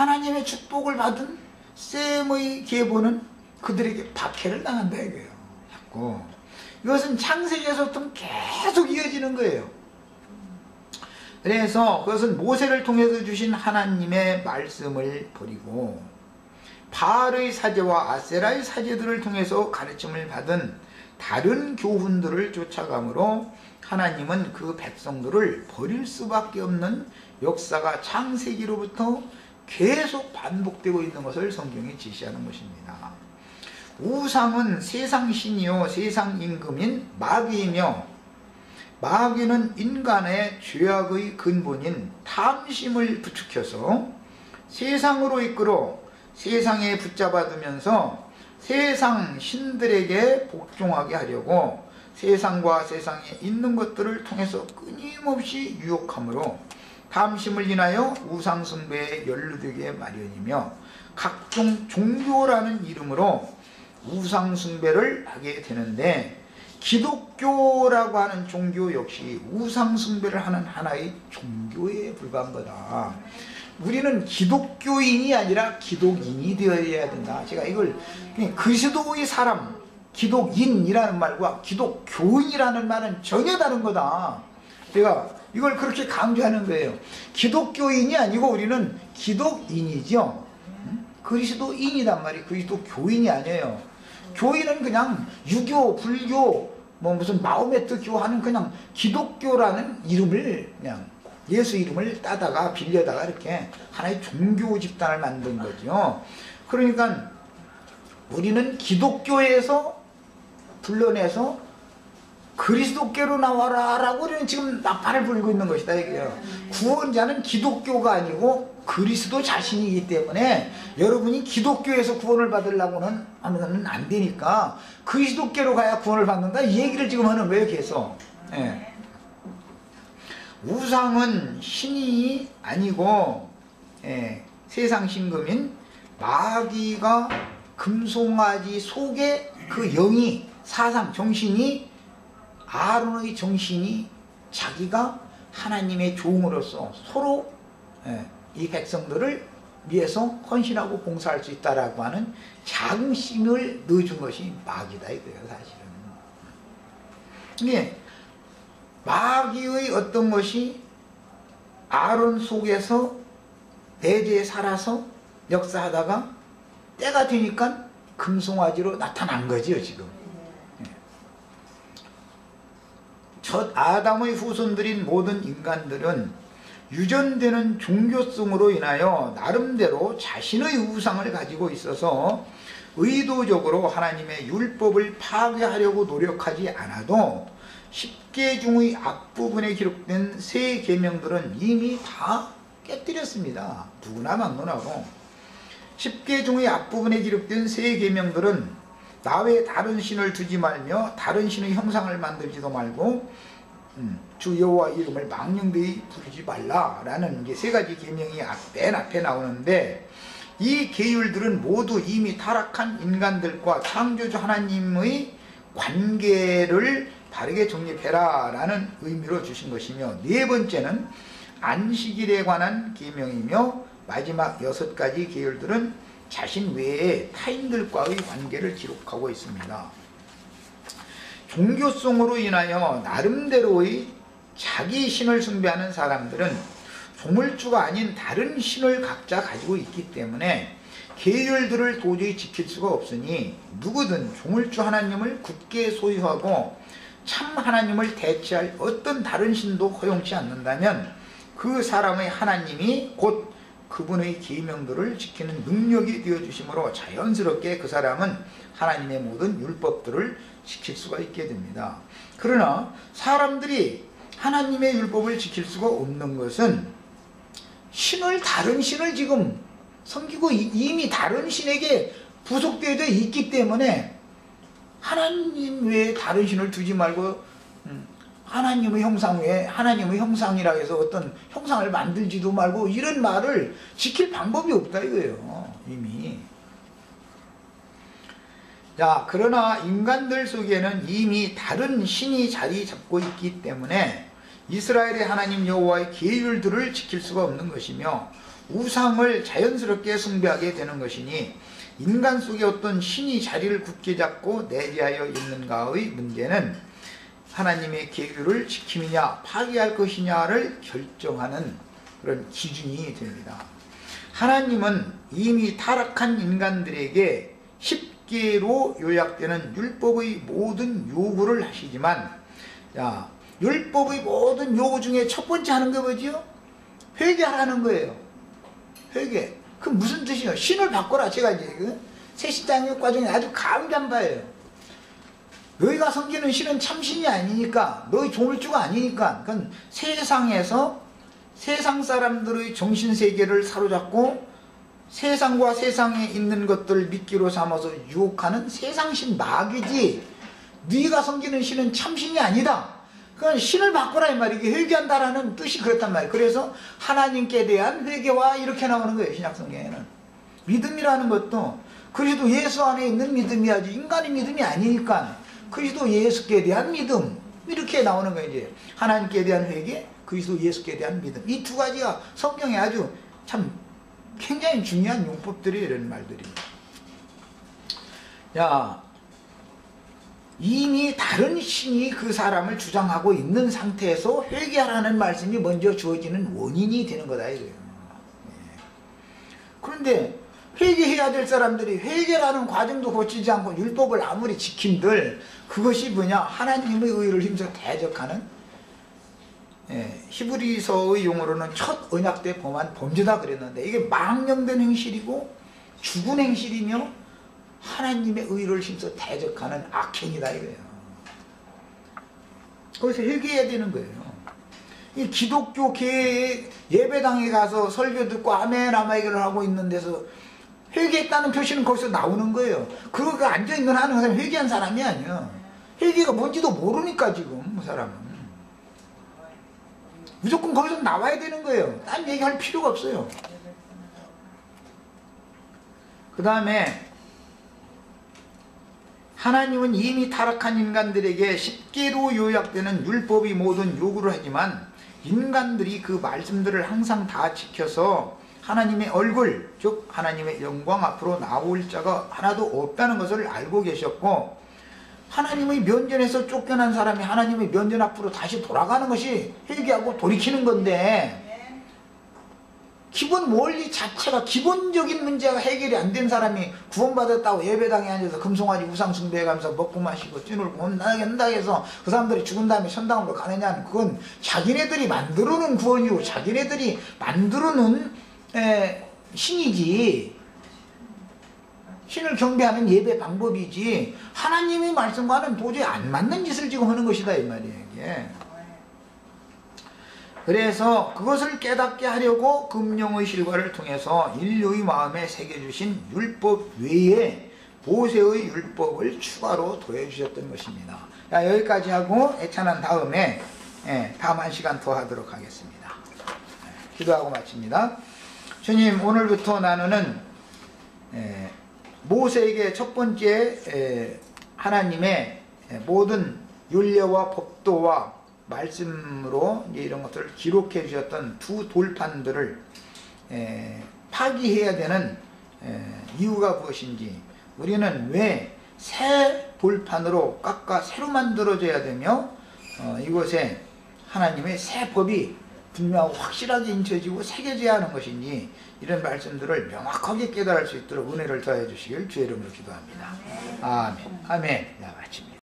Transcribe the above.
하나님의 축복을 받은 셈의 계보는 그들에게 박해를 당한다 이거예요. 자꾸 이것은 창세기에서부터 계속 이어지는 거예요. 그래서 그것은 모세를 통해서 주신 하나님의 말씀을 버리고 바알의 사제와 아세라의 사제들을 통해서 가르침을 받은 다른 교훈들을 쫓아가므로 하나님은 그 백성들을 버릴 수밖에 없는 역사가 창세기로부터 계속 반복되고 있는 것을 성경이 지시하는 것입니다. 우상은 세상 신이요 세상 임금인 마귀이며 마귀는 인간의 죄악의 근본인 탐심을 부추켜서 세상으로 이끌어 세상에 붙잡아두면서 세상 신들에게 복종하게 하려고 세상과 세상에 있는 것들을 통해서 끊임없이 유혹하므로 탐심을 인하여 우상숭배에 연루되게 마련이며 각종 종교라는 이름으로 우상숭배를 하게 되는데 기독교라고 하는 종교 역시 우상숭배를 하는 하나의 종교에 불과한 거다. 우리는 기독교인이 아니라 기독인이 되어야 된다. 제가 이걸 그리스도의 사람, 기독인이라는 말과 기독교인이라는 말은 전혀 다른 거다. 제가 이걸 그렇게 강조하는 거예요. 기독교인이 아니고 우리는 기독인이죠. 그리스도인이란 말이 그리스도교인이 아니에요. 교인은 그냥 유교, 불교, 뭐 무슨 마호메트 교하는 그냥 기독교라는 이름을 그냥 예수 이름을 따다가 빌려다가 이렇게 하나의 종교 집단을 만든 거죠. 그러니까 우리는 기독교에서 불러내서 그리스도께로 나와라 라고 지금 나팔을 불고 있는 것이다 이게요. 구원자는 기독교가 아니고 그리스도 자신이기 때문에 여러분이 기독교에서 구원을 받으려고는 하면 안 되니까 그리스도께로 가야 구원을 받는다 이 얘기를 지금 하는 거예요 계속. 예. 우상은 신이 아니고 예, 세상 신금인 마귀가 금송아지 속에 그 영이 사상 정신이 아론의 정신이 자기가 하나님의 종으로서 서로 예, 이 백성들을 위해서 헌신하고 봉사할 수 있다라고 하는 자긍심을 넣어준 것이 마귀다 이거예요 사실은. 이게 마귀의 어떤 것이 아론 속에서 대제에 살아서 역사하다가 때가 되니까 금송아지로 나타난 거지요 지금. 첫 아담의 후손들인 모든 인간들은 유전되는 종교성으로 인하여 나름대로 자신의 우상을 가지고 있어서 의도적으로 하나님의 율법을 파괴하려고 노력하지 않아도 10개 중의 앞부분에 기록된 세 계명들은 이미 다 깨뜨렸습니다. 누구나 막론하고 10개 중의 앞부분에 기록된 세 계명들은 나 외에 다른 신을 두지 말며 다른 신의 형상을 만들지도 말고 음, 주 여호와 이름을 망령되이 부르지 말라라는 게 세 가지 계명이 맨 앞에 나오는데 이 계율들은 모두 이미 타락한 인간들과 창조주 하나님의 관계를 바르게 정립해라 라는 의미로 주신 것이며 네 번째는 안식일에 관한 계명이며 마지막 여섯 가지 계율들은 자신 외에 타인들과의 관계를 기록하고 있습니다. 종교성으로 인하여 나름대로의 자기 신을 숭배하는 사람들은 조물주가 아닌 다른 신을 각자 가지고 있기 때문에 계율들을 도저히 지킬 수가 없으니 누구든 조물주 하나님을 굳게 소유하고 참 하나님을 대체할 어떤 다른 신도 허용치 않는다면 그 사람의 하나님이 곧 그분의 계명들을 지키는 능력이 되어주심으로 자연스럽게 그 사람은 하나님의 모든 율법들을 지킬 수가 있게 됩니다. 그러나 사람들이 하나님의 율법을 지킬 수가 없는 것은 신을 다른 신을 지금 섬기고 이미 다른 신에게 부속되어 있기 때문에 하나님 외에 다른 신을 두지 말고 음, 하나님의 형상 외에 하나님의 형상이라 해서 어떤 형상을 만들지도 말고 이런 말을 지킬 방법이 없다 이거예요 이미. 자 그러나 인간들 속에는 이미 다른 신이 자리 잡고 있기 때문에 이스라엘의 하나님 여호와의 계율들을 지킬 수가 없는 것이며 우상을 자연스럽게 숭배하게 되는 것이니 인간 속에 어떤 신이 자리를 굳게 잡고 내재하여 있는가의 문제는 하나님의 계율을 지킴이냐 파기할 것이냐를 결정하는 그런 기준이 됩니다. 하나님은 이미 타락한 인간들에게 10개로 요약되는 율법의 모든 요구를 하시지만 자, 율법의 모든 요구 중에 첫 번째 하는 게 뭐지요? 회개하라는 거예요. 회개. 그 무슨 뜻이에요? 신을 바꿔라. 제가 이제 그 새신장육 과정에 아주 감기한 바예요. 너희가 섬기는 신은 참신이 아니니까 너희 조물주가 아니니까. 그건 세상에서 세상 사람들의 정신세계를 사로잡고 세상과 세상에 있는 것들을 미끼로 삼아서 유혹하는 세상신 마귀지. 네가 섬기는 신은 참신이 아니다. 그건 신을 바꾸라 이 이게 회개한다라는 뜻이 그렇단 말이에요 그래서 하나님께 대한 회개와 이렇게 나오는 거예요 신약성경에는. 믿음이라는 것도 그리스도 예수 안에 있는 믿음이야지 인간의 믿음이 아니니까 그리스도 예수께 대한 믿음. 이렇게 나오는 거예요 이제. 하나님께 대한 회개 그리스도 예수께 대한 믿음. 이 두 가지가 성경에 아주 참 굉장히 중요한 용법들이 이런 말들입니다. 야 이미 다른 신이 그 사람을 주장하고 있는 상태에서 회개하라는 말씀이 먼저 주어지는 원인이 되는 거다 이거예요. 예. 그런데 회개해야 될 사람들이 회개라는 과정도 고치지 않고 율법을 아무리 지킨들 그것이 뭐냐 하나님의 의를 힘써 대적하는 예, 히브리서의 용어로는 첫 언약 때 범한 범죄다 그랬는데 이게 망령된 행실이고 죽은 행실이며 하나님의 의를 힘써 대적하는 악행이다 이거예요. 거기서 회개해야 되는 거예요. 이 기독교 계 예배당에 가서 설교 듣고 아멘 아마이를 하고 있는 데서 회개했다는 표시는 거기서 나오는 거예요. 그거 앉아있는 하는 사람이 회개한 사람이 아니야. 회개가 뭔지도 모르니까 지금 그 사람은. 무조건 거기서 나와야 되는 거예요. 딴 얘기할 필요가 없어요. 그 다음에 하나님은 이미 타락한 인간들에게 10개로 요약되는 율법이 모든 요구를 하지만 인간들이 그 말씀들을 항상 다 지켜서 하나님의 얼굴 즉 하나님의 영광 앞으로 나올 자가 하나도 없다는 것을 알고 계셨고 하나님의 면전에서 쫓겨난 사람이 하나님의 면전 앞으로 다시 돌아가는 것이 회개하고 돌이키는 건데 기본 원리 자체가 기본적인 문제가 해결이 안 된 사람이 구원받았다고 예배당에 앉아서 금송아지 우상 숭배해가면서 먹고 마시고 뛰놀고 혼나게 한다 해서 그 사람들이 죽은 다음에 천당으로 가느냐는 그건 자기네들이 만들어놓은 구원이고 자기네들이 만들어놓은 에, 신이지 신을 경배하는 예배 방법이지 하나님의 말씀과는 도저히 안 맞는 짓을 지금 하는 것이다 이 말이에요 이게. 그래서 그것을 깨닫게 하려고 금령의 실과를 통해서 인류의 마음에 새겨주신 율법 외에 보세의 율법을 추가로 더해주셨던 것입니다. 자, 여기까지 하고 애찬한 다음에 예, 다음 한 시간 더 하도록 하겠습니다. 예, 기도하고 마칩니다. 주님 오늘부터 나누는 예, 모세에게 첫 번째 에, 하나님의 모든 윤례와 법도와 말씀으로 이런 것들을 기록해 주셨던 두 돌판들을 에, 파기해야 되는 에, 이유가 무엇인지 우리는 왜 새 돌판으로 깎아 새로 만들어져야 되며 어, 이곳에 하나님의 새 법이 분명하고 확실하게 인쳐지고 새겨져야 하는 것인지 이런 말씀들을 명확하게 깨달을 수 있도록 은혜를 더해 주시길 주의 이름으로 기도합니다. 아멘. 아멘. 자, 마칩니다.